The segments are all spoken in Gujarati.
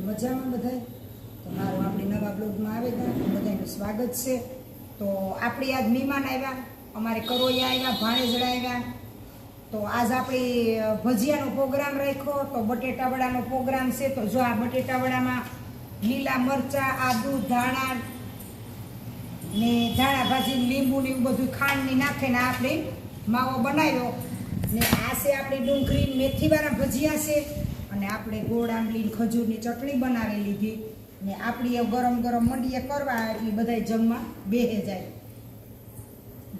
મજામાં બધાય? તો મારું આપણે નવા બ્લોગમાં આવે બધાનું સ્વાગત છે. તો આપણી આજ મહેમાન આવ્યા. અમારે કરોયા આવ્યા, ભાણેજડા આવ્યા. તો આજ આપણી ભજીયાનો પ્રોગ્રામ રાખ્યો તો બટેટાવડાનો પ્રોગ્રામ છે. તો જો આ બટેટાવડામાં લીલા મરચા, આદુ, ધાણા ને ધાણા ભાજી લીંબુ ને એવું બધું ખાંડની નાખીને આપણે માવો બનાવ્યો. ને આ છે આપણી ડુંગળી મેથીવાળા ભજીયા છે. અને આપણે ગોળ આંબલીની ખજૂરની ચટણી બનાવી લીધી. ને આપણી ગરમ ગરમ મંડીએ કરવા એટલે બધા જમવા બેહે જાય.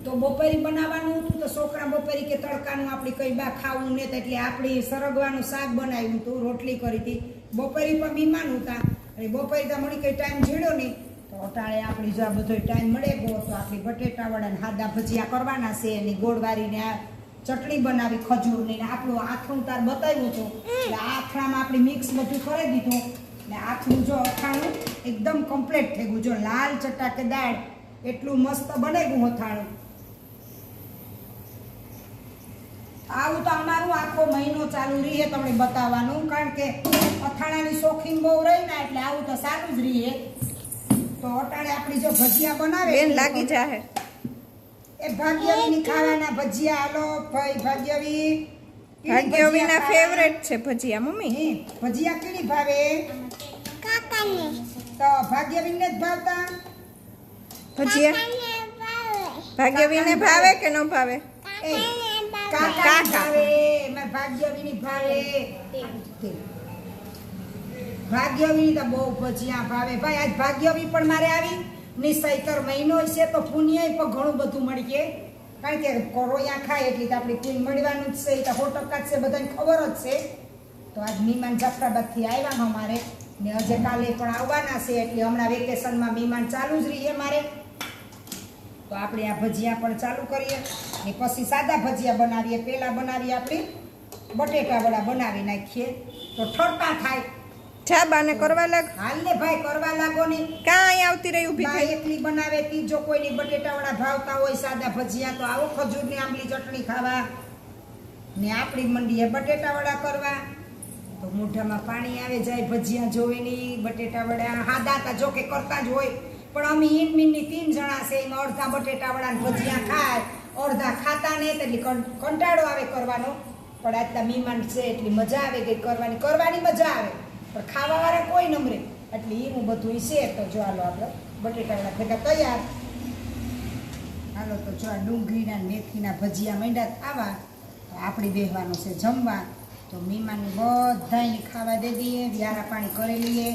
તો બપોરી બનાવવાનું હતું તો છોકરા બપોરી કે તડકાનું આપણે કઈ બા ખાવું ને એટલે આપણે સરગવાનું શાક બનાવ્યું હતું, રોટલી કરી હતી. બપોરી પણ મહેમાન હતા અને બપોરી તો મળી કઈ ટાઈમ જીડ્યો નહીં. તો અટાળે આપણી જો આ બધો ટાઈમ મળે ગયો તો આપણે બટેટા વડા ને હાદા ભજીયા કરવાના છે એની ગોળવારીને આ ચટણી બનાવી ખજૂરની ને આપણું આથણું તાર બતાવ્યું હતું. એટલે આ આથણામાં આપણે મિક્સ બધું કરી દીધું. ને આથણું જો અથાણું એકદમ કમ્પ્લીટ થઈ ગયું. જો લાલ ચટાકેદાર એટલું મસ્ત બનેલું અથાણું. આવું તો અમારું આખો મહિનો ચાલુ રહીએ તમને બતાવવાનું. કારણ કે અથાણાની શોખીન બહુ રહી ને એટલે આવું તો સારું જ રહીએ. તો અટાણે આપણી જો ભજીયા બનાવે બેન લાગી જાહે. એ ભાગ્યવીની ખાવાના ભજીયા હાલો ભાઈ ભાગ્યવી ભાગ્યવીના ફેવરેટ છે ભજીયા મમ્મી? ભજીયા કેવી ભાવે? તો ભાગ્યવીને જ ભાવતા? ભજીયા? ભાગ્યવીને ભાવે કે ન ભાવે? એ કાકા કાકા. ભાવે એમાં ભાગ્યવીની ભાવે. ભાગ્યવી તો બહુ ભજીયા ભાવે. ભાઈ આજ ભાગ્યવી પણ મારે આવી? નિસૈતર મહિનો છે તો પુણ્ય પણ ઘણું બધું મળી કે કારણ કે કોરોયા ખાય એટલે તો આપણે પુણ્ય મળવાનું જ છે તો સો ટકા છે, બધાને ખબર જ છે. તો આજ મીમાન જાફરાબાદથી આવ્યા અમારે ને હજે કાલે પણ આવવાના છે, એટલે હમણાં વેકેશનમાં મીમાન ચાલુ જ રહીએ મારે. તો આપણે આ ભજીયા પણ ચાલુ કરીએ. ને પછી સાદા ભજીયા બનાવીએ. પહેલાં બનાવીએ આપણે બટેટાવાળા બનાવી નાખીએ. તો ઠરતા થાય. જા બાને કરવા લાગ. હાલ ને ભાઈ કરવા લાગો ને કાંઈ આવતી રહી ઊભી થઈ? એકલી બનાવે તી જો કોઈની બટેટાવાળા ભાવતા હોય સાદા ભજીયા તો આવો ખજૂરની આંબલી ચટણી ખાવા. ને આપણી મંડીએ બટેટાવાળા કરવા. તો મોઢામાં પાણી આવે જાય ભજીયા જોવે નહીં બટેટાવાળા હાદાતા જો કે કરતા જ હોય. પણ અમે ઈન મીનની તીન જણા છે એમાં અડધા બટેટાવાળા ભજીયા ખાય. અડધા ખાતા ને એટલે કંટાળો આવે કરવાનો. પણ આજના મહેમાન છે એટલી મજા આવે કે કરવાની. કરવાની મજા આવે. પણ ખાવાવાળા કોઈ નમરે. એટલે એવું બધું છે તો જો હાલો આપણે બટેટા વડા ભેગા તૈયાર. હાલો તો જો આ ડુંગળીના મેથીના ભજીયા માંડ્યા આવા તો આપણી બેહવાનું છે જમવા. તો મીમાને બધાને ખાવા દે દઈએ, વ્યારા પાણી કરી લઈએ.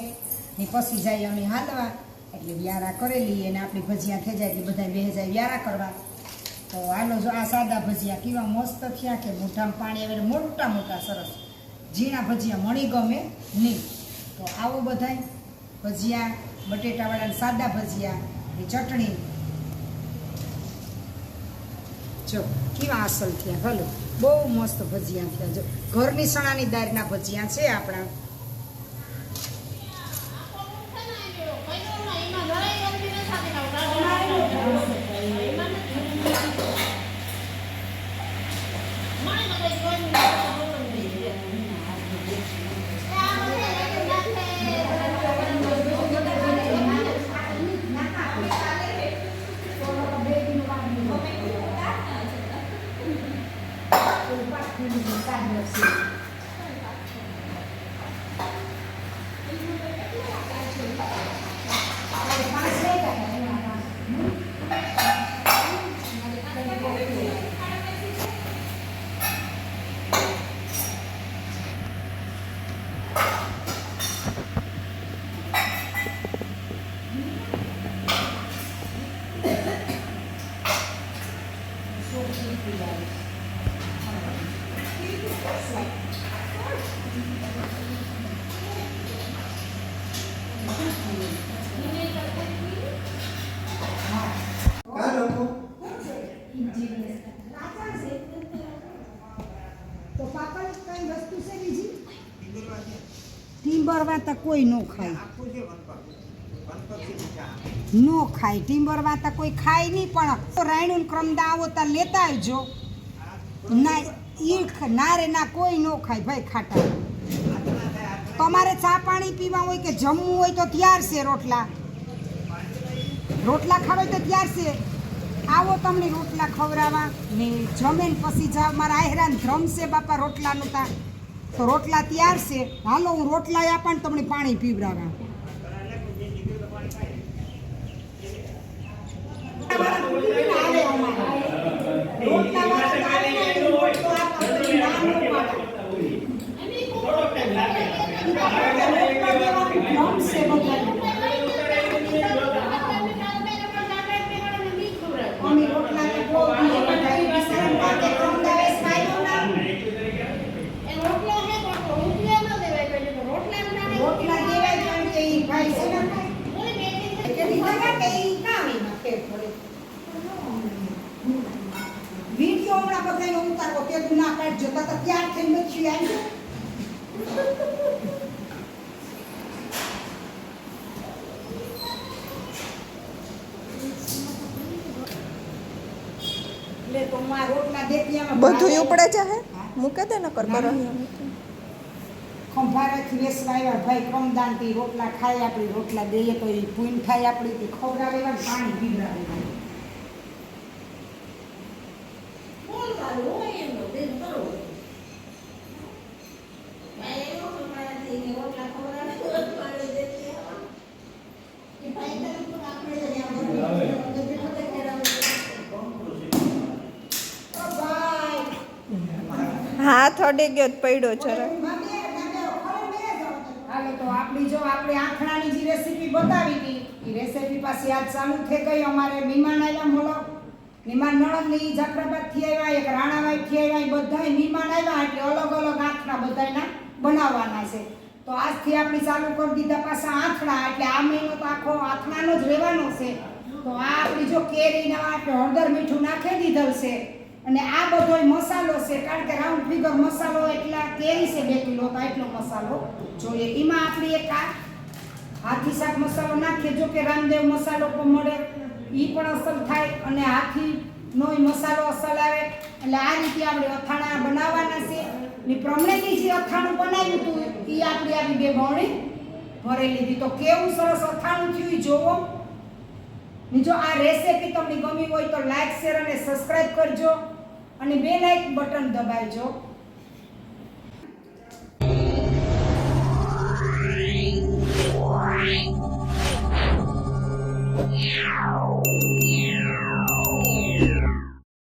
ને પછી જાય અમે હાલવા. એટલે વ્યારા કરી લઈએ ને આપણી ભજીયા થઈ જાય એટલે બધા બે જાય વ્યારા કરવા. તો હાલો જો આ સાદા ભજીયા કેવા મસ્ત થયા કે મોઢામાં પાણી આવે મોટા મોટા સરસ. ઝીણા ભજીયા મણી ગમે નહીં. તો આવો બધાય ભજીયા, બટેટાવાળા સાદા ભજીયા ચટણી. જો, કેવા અસલ થયા, ભલે. બહુ મસ્ત ભજીયા થયા. જો, ઘરની સણાની દાળના ભજીયા છે આપણા. તો ટીમ્બરવા તો કોઈ નો ખાય. નો ખાય. ટીમ્બર તો કોઈ ખાય નહીં, પણ રાયણું ક્રમદા આવો તો લેતા આવજો. ના ઈખ ના રે, ના, કોઈ નો ખાય. ભાઈ, ખાટા. તમારે ચા પાણી પીવા હોય કે જમવું હોય તો ત્યાર છે રોટલા. રોટલા ખાવા તો ત્યાર છે. આવો તમને રોટલા ખવડાવવા ને જમે પછી જાવ મારા આહેરાન ધ્રમ બાપા રોટલાનું તા. તો રોટલા તૈયાર છે. હાલો હું રોટલા આપા તમને પાણી પીવડાવા રોટલા વાળા તો આવે ને એનો રોટલો આપો તો એ ના ન પાડે. અમે રોટલા ને બહુ બીજે બધા બિચારા પાસે કમદાવે ખાયો ના. રોટલા દેવાય કારણ કે ઈ ભાઈ છે ને ખાય. કે બીજા માટે ઈ કામ એમાં ફેર પડે. હમણાં બધાનો ઉતારવો તે તું ના કાઢજો તો ત્યાર થઈને મચ્છી આવી બધું ઉપડે મૂકે દે ન કર ખંભારેથી ભાઈ કમદાનથી રોટલા ખાય આપણી રોટલા દઈએ તો એ પૂન ખાય આપણી ખવડાવે પાણી પીવડાવે એવા. ઓ ભાઈ હાથ અડી ગયો પડ્યો જરાક હાલો, તો આપણી જો આપણે આંખણાની જે રેસીપી બતાવી હતી, એ રેસીપી પાસે આજ ચાલુ થઈ ગઈ. અમારે મહેમાન આવ્યા મોલો મહેમાન નણંદની જાફરાબાદથી આવ્યા, એક રાણાવાઈથી આવ્યા બધાય મહેમાન આવ્યા, એટલે અલગ અલગ આથણા બધાયના બનાવવાના છે. તો આજથી આપણે ચાલુ કરી દીધા પાછા આથણા, એટલે આ મહિનો તો આખો આથણાનો જ રહેવાનો છે. તો આ આપણી જો કેરીના આપણે હળદર મીઠું નાખી દીધું છે. અને આ બધો મસાલો છે, કારણ કે રાઉન્ડ ફિગર મસાલો એટલા કેરી છે બે કિલો, તો એટલો મસાલો જોઈએ. એમાં આપણે એક આ હાથી શાક મસાલો નાખીએ, જો કે રામદેવ મસાલો પણ મળે. એ પણ અસર થાય અને હાથી નો મસાલો અસર આવે. એટલે આ રીતે આપણે અથાણા બનાવવાના છે. ને પ્રમણેથી જે અથાણું બનાવ્યું હતું એ આપણી આવી બે બરણી ભરી લીધી તો કેવું સરસ અથાણું થયું એ જોવો. ને જો આ રેસીપી તમને ગમી હોય તો લાઈક શેર અને સબસ્ક્રાઈબ કરજો. અને બે લાઈક બટન દબાવજો. Meow. Thank you.